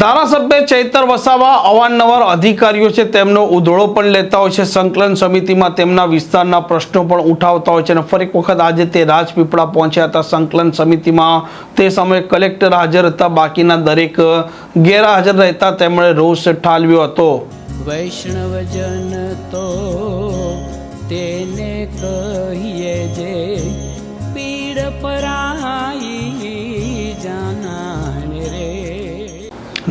ધારાસભ્ય ચૈતર વસાવા અવારનવાર અધિકારીઓ છે, તેમનો ઉધોળો પણ લેતા હોય છે. સંકલન સમિતિમાં તેમના વિસ્તારના પ્રશ્નો પણ ઉઠાવતા હોય છે અને ફરી વખત આજે તે રાજપીપળા પહોંચ્યા હતા. સંકલન સમિતિમાં તે સમયે કલેક્ટર હાજર હતા. બાકીના દરેક ગેરહાજર રહેતા તેમણે રોષ ઠાલવ્યો હતો. વૈષ્ણવજન તો તેને કહીએ જે પીડ પરાઈ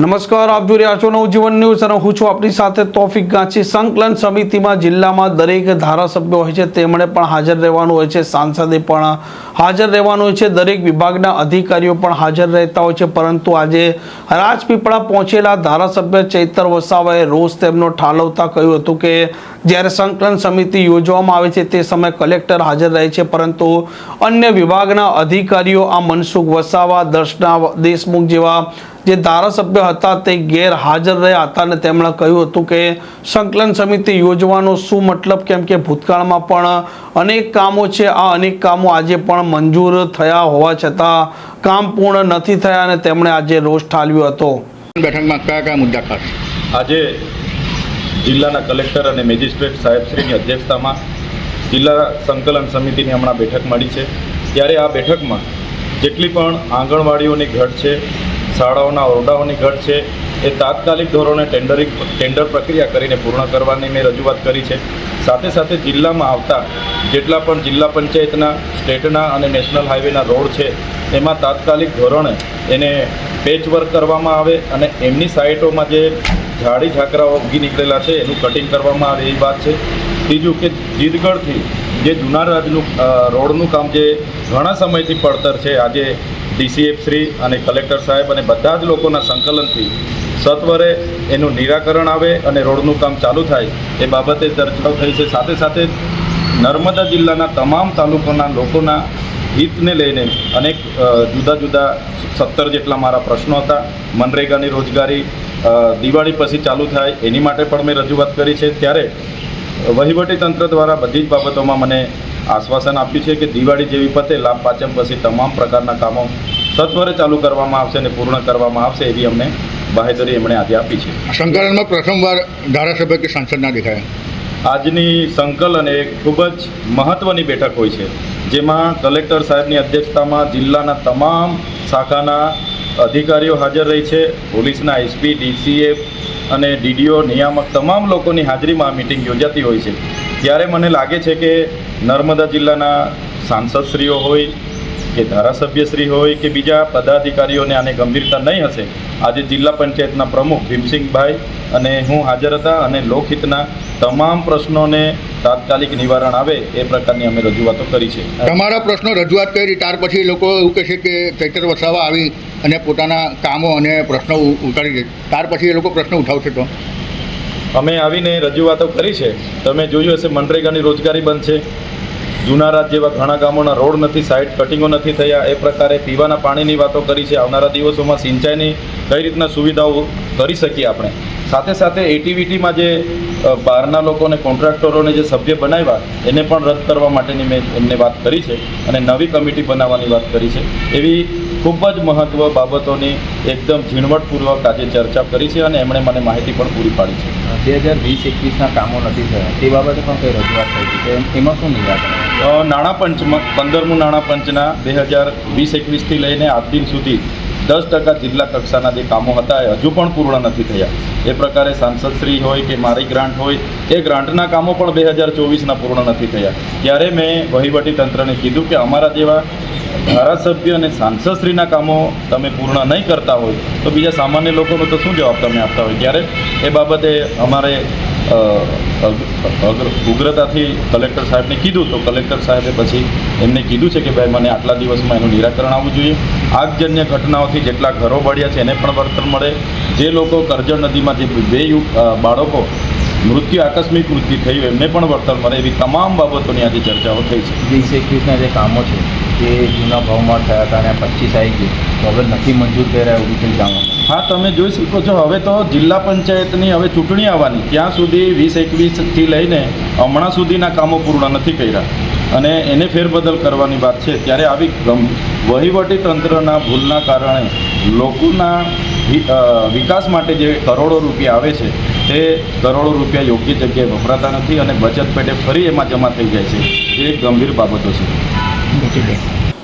નમસ્કાર, આપ જોઈ રહ્યા છો નવજીવન ન્યૂઝ અને હું છું આપણી સાથે તોફિક ગાંચી. સંકલન સમિતિમાં જિલ્લામાં દરેક ધારાસભ્યો હોય છે, તેમણે પણ હાજર રહેવાનું હોય છે, સાંસદે પણ હાજર રહેવાનું હોય છે, દરેક વિભાગના અધિકારીઓ પણ હાજર રહેતા હોય છે, પરંતુ આજે રાજપીપળા પહોંચેલા ધારાસભ્ય ચૈતર વસાવાએ રોષ તેમનો ઠાલવતા કહ્યું હતું કે, જ્યારે સંકલન સમિતિ યોજવામાં આવે છે, તે સમયે કલેક્ટર હાજર રહે છે, પરંતુ અન્ય વિભાગના અધિકારીઓ આ મનસુખ વસાવા, દર્શના દેશમુખ જેવા જે ધારાસભ્ય હતા તે ગેરહાજર રહ્યા હતા અને તેમણે કહ્યું હતું કે સંકલન સમિતિ યોજવાનો શું મતલબ? કેમ કે ભૂતકાળમાં પણ અનેક કામો છે. આ અનેક કામો આજે પણ મંજૂર થયા હોવા છતાં કામ પૂર્ણ નથી થયા અને તેમણે આજે રોષ ઠાલવ્યો હતો. બેઠકમાં કયા કયા મુદ્દા ખાસ? આજે જિલ્લાના કલેક્ટર અને મેજિસ્ટ્રેટ સાહેબશ્રીની અધ્યક્ષતામાં જિલ્લા સંકલન સમિતિની હમણાં બેઠક મળી છે. ત્યારે આ બેઠકમાં જેટલી પણ આંગણવાડીઓની ઘટ છે શાળાઓના ઓરડાઓની ઘટ છે. એ તાત્કાલિક ધોરણે ટેન્ડરિંગ, ટેન્ડર પ્રક્રિયા કરીને પૂર્ણ કરવાની મેં રજૂઆત કરી છે. સાથે સાથે જિલ્લામાં આવતા જેટલા પણ જિલ્લા પંચાયતના, સ્ટેટના અને નેશનલ હાઈવેના રોડ છે, એમાં તાત્કાલિક ધોરણે એને પેચવર્ક કરવામાં આવે અને એમની સાઇટોમાં જે ઝાડી ઝાકરાઓ ઉગી નીકળેલા છે, એનું કટિંગ કરવામાં આવે એ વાત છે. ત્રીજું કે જીતગઢથી જે જૂના રાજનું રોડનું કામ જે ઘણા સમયથી પડતર છે, આજે ડીસીએફ શ્રી અને કલેક્ટર સાહેબ અને બધા જ લોકોના સંકલનથી સત્વરે એનું નિરાકરણ આવે અને રોડનું કામ ચાલુ થાય એ બાબતે ચર્ચાઓ થઈ છે. સાથે સાથે નર્મદા જિલ્લાના તમામ તાલુકાના લોકોના હિતને લઈને અનેક જુદા જુદા સત્તર જેટલા મારા પ્રશ્નો હતા. મનરેગાની રોજગારી દિવાળી પછી ચાલુ થાય એની માટે પણ મેં રજૂઆત કરી છે. ત્યારે વહીવટી તંત્ર દ્વારા બધી જ બાબતોમાં મને આશ્વાસન આપ્યું છે કે દિવાળી જેવી પતે લાભ પાચમ પછી તમામ પ્રકારના કામો સત્વરે ચાલુ કરવામાં આવશે અને પૂર્ણ કરવામાં આવશે એવી અમને બાહેધરી એમણે આજે આપી છે. સંકલનમાં પ્રથમવાર ધારાસભ્ય કે સાંસદના દેખાયા? આજની સંકલન એ ખૂબ જ મહત્ત્વની બેઠક હોય છે જેમાં કલેક્ટર સાહેબની અધ્યક્ષતામાં જિલ્લાના તમામ શાખાના અધિકારીઓ હાજર રહી છે પોલીસના એસપી ડીસીએફ અને ડીડીઓ નિયામક તમામ લોકોની હાજરીમાં આ મિટિંગ યોજાતી હોય છે. ત્યારે મને લાગે છે કે નર્મદા જિલ્લાના સાંસદશ્રીઓ હોય કે ધારાસભ્યશ્રી હોય કે બીજા પદાધિકારીઓને આને ગંભીરતા નહીં હશે, આજે જિલ્લા પંચાયતના પ્રમુખ ભીમસિંહભાઈ અને હું હાજર હતા અને લોકહિતના તમામ પ્રશ્નોને તાત્કાલિક નિવારણ આવે એ પ્રકારની અમે રજૂઆતો કરી છે. તમારા પ્રશ્નો રજૂઆત કરી, ત્યાર પછી લોકો એવું કહે છે કે ચૈતર વસાવા આવી અને પોતાના કામો અને પ્રશ્નો ઉતારી દે. ત્યાર પછી એ લોકો પ્રશ્ન ઉઠાવશે તો? અમે આવીને રજૂઆતો કરી છે. તમે જોયું હશે, મનરેગાની રોજગારી બંધ છે. જૂના જેવા ઘણા ગામોના રોડ નથી સાઇડ કટિંગો નથી થયા. એ પ્રકારે પીવાના પાણીની વાતો કરી છે. આવનારા દિવસોમાં સિંચાઈની કઈ રીતના સુવિધાઓ કરી શકીએ આપણે? સાથે સાથે એટીવીટીમાં જે બહારના લોકોને કોન્ટ્રાક્ટરોને જે સભ્ય બનાવ્યા એને પણ રદ કરવા માટેની મેં એમને વાત કરી છે અને નવી કમિટી બનાવવાની વાત કરી છે. એવી ખૂબ જ મહત્વ બાબતોની એકદમ ઝીણવટપૂર્વક આજે ચર્ચા કરી છે અને એમણે મને માહિતી પણ પૂરી પાડી છે. બે હજાર વીસ એકવીસના કામો નથી થયા. તે બાબતે પણ કંઈ રજૂઆત થઈ છે એમાં શું નિરાકરણ નાણાં પંચમાં પંદરમું નાણાં પંચના બે હજાર વીસ એકવીસથી લઈને આજ દિન સુધી દસ ટકા જિલ્લા કક્ષાના જે કામો હતા એ હજુ પણ પૂર્ણ નથી થયા. એ પ્રકારે સાંસદશ્રી હોય કે મારી ગ્રાન્ટ હોય, એ ગ્રાન્ટના કામો પણ બે હજાર ચોવીસના પૂર્ણ નથી થયા. ત્યારે મેં વહીવટી તંત્રને કીધું કે અમારા જેવા ધારાસભ્ય અને સાંસદશ્રીના કામો તમે પૂર્ણ નહીં કરતા હોય, તો બીજા સામાન્ય લોકોનો તો શું જવાબ તમે આપતા હોય? ત્યારે એ બાબતે અમારે ઉગ્રતાથી કલેક્ટર સાહેબને કીધું, તો કલેક્ટર સાહેબે પછી એમને કીધું છે કે ભાઈ મને આટલા દિવસમાં એનું નિરાકરણ આવવું જોઈએ. આગજન્ય ઘટનાઓથી જેટલા ઘરો બળ્યા છે એને પણ વળતર મળે. જે લોકો કરજણ નદીમાં જે બે બાળકો મૃત્યુ, આકસ્મિક મૃત્યુ થયું, એમને પણ વળતર મળે એવી તમામ બાબતોની આજે ચર્ચાઓ થઈ છે. વીસ એકવીસના જે કામો છે, તે જૂના ભાવમાં થયા હતા અને પચીસ આવી ગયું. તો હવે નથી મંજૂર કર્યા એવું કંઈ જાણવા હા, તમે જોઈ શકો છો. હવે તો જિલ્લા પંચાયતની હવે ચૂંટણી આવવાની. ત્યાં સુધી વીસ એકવીસથી લઈને હમણાં સુધીના કામો પૂર્ણ નથી કર્યા. અને એને ફેરબદલ કરવાની વાત છે. ત્યારે આવી વહીવટી તંત્રના ભૂલના કારણે લોકોના વિકાસ માટે જે કરોડો રૂપિયા આવે છે, તે કરોડો રૂપિયા યોગ્ય જગ્યાએ વપરાતા નથી અને બચત પેટે ફરી એમાં જમા થઈ જાય છે. જે ગંભીર બાબતો છે.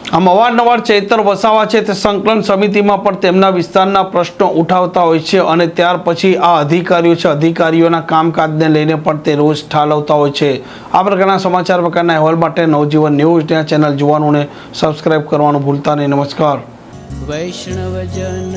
આમ અવારનવાર ચૈતર વસાવા છે તે સંકલન સમિતિમાં પણ તેમના વિસ્તારના પ્રશ્નો ઉઠાવતા હોય છે અને ત્યાર પછી આ અધિકારીઓ છે, અધિકારીઓના કામકાજને લઈને પણ તે રોજ ઠાલવતા હોય છે. આ પ્રકારના સમાચાર પ્રકારના અહેવાલ માટે નવજીવન ન્યૂઝ ચેનલ જોવાનું ને સબસ્ક્રાઈબ કરવાનું ભૂલતા નહીં. નમસ્કાર. વૈષ્ણવજન